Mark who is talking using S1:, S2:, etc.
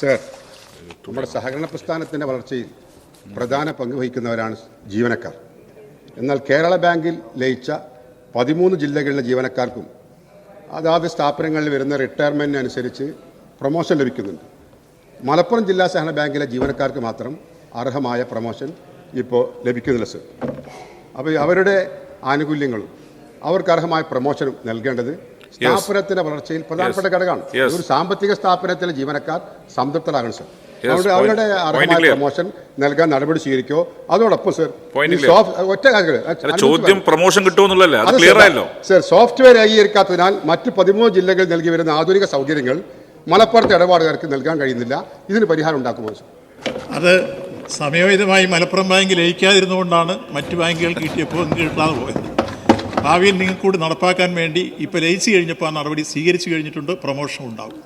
S1: Sir നമ്മുടെ സഹകരണ പ്രസ്ഥാനത്തിന്റെ വളർച്ചയിൽ പ്രധാന പങ്ക് വഹിക്കുന്നവരാണ് ജീവനക്കാർ. എന്നാൽ കേരള ബാങ്കിൽ ലയിച്ച പതിമൂന്ന് ജില്ലകളിലെ ജീവനക്കാർക്കും അതാത് സ്ഥാപനങ്ങളിൽ വരുന്ന റിട്ടയർമെന്റിന് അനുസരിച്ച് പ്രൊമോഷൻ ലഭിക്കുന്നുണ്ട്. മലപ്പുറം ജില്ലാ സഹകരണ ബാങ്കിലെ ജീവനക്കാർക്ക് മാത്രം അർഹമായ പ്രൊമോഷൻ ഇപ്പോൾ ലഭിക്കുന്നില്ല സർ. അപ്പോൾ അവരുടെ ആനുകൂല്യങ്ങളും അവർക്ക് അർഹമായ പ്രൊമോഷനും നൽകേണ്ടത് സ്ഥാപനത്തിന്റെ വളർച്ചയിൽ പ്രധാനപ്പെട്ട ഘടകമാണ്. ഒരു സാമ്പത്തിക സ്ഥാപനത്തിലെ ജീവനക്കാർ സംതൃപ്തരാകണം സർ അവരുടെ അവരുടെ അർഹമായ പ്രൊമോഷൻ നൽകാൻ നടപടി സ്വീകരിക്കോ? അതോടൊപ്പം സർ ഒറ്റ
S2: കാര്യങ്ങൾ ചോദ്യം പ്രൊമോഷൻ കിട്ടുമെന്നുള്ളല്ലേ അത് ക്ലിയർ ആയല്ലോ.
S1: സർ സോഫ്റ്റ്വെയർ ഏകീകരിക്കാത്തതിനാൽ മറ്റ് പതിമൂന്ന് ജില്ലകളിൽ നൽകി വരുന്ന ആധുനിക സൗകര്യങ്ങൾ മലപ്പുറത്തെ ഇടപാടുകാർക്ക് നൽകാൻ കഴിയുന്നില്ല. ഇതിന് പരിഹാരം ഉണ്ടാക്കുമോ സർ
S3: അത് സമയോചിതമായി മലപ്പുറം ബാങ്ക് ലയിക്കാതിരുന്നുകൊണ്ടാണ് മറ്റ് ബാങ്കുകൾ കിട്ടിയപ്പോൾ കിട്ടാതെ പോയത്. ഭാവിയിൽ നിങ്ങൾക്ക് കൂടി നടപ്പാക്കാൻ വേണ്ടി ഇപ്പോൾ ലയിച്ചു കഴിഞ്ഞപ്പോൾ ആ നടപടി സ്വീകരിച്ചു കഴിഞ്ഞിട്ടുണ്ട് പ്രൊമോഷനും ഉണ്ടാവും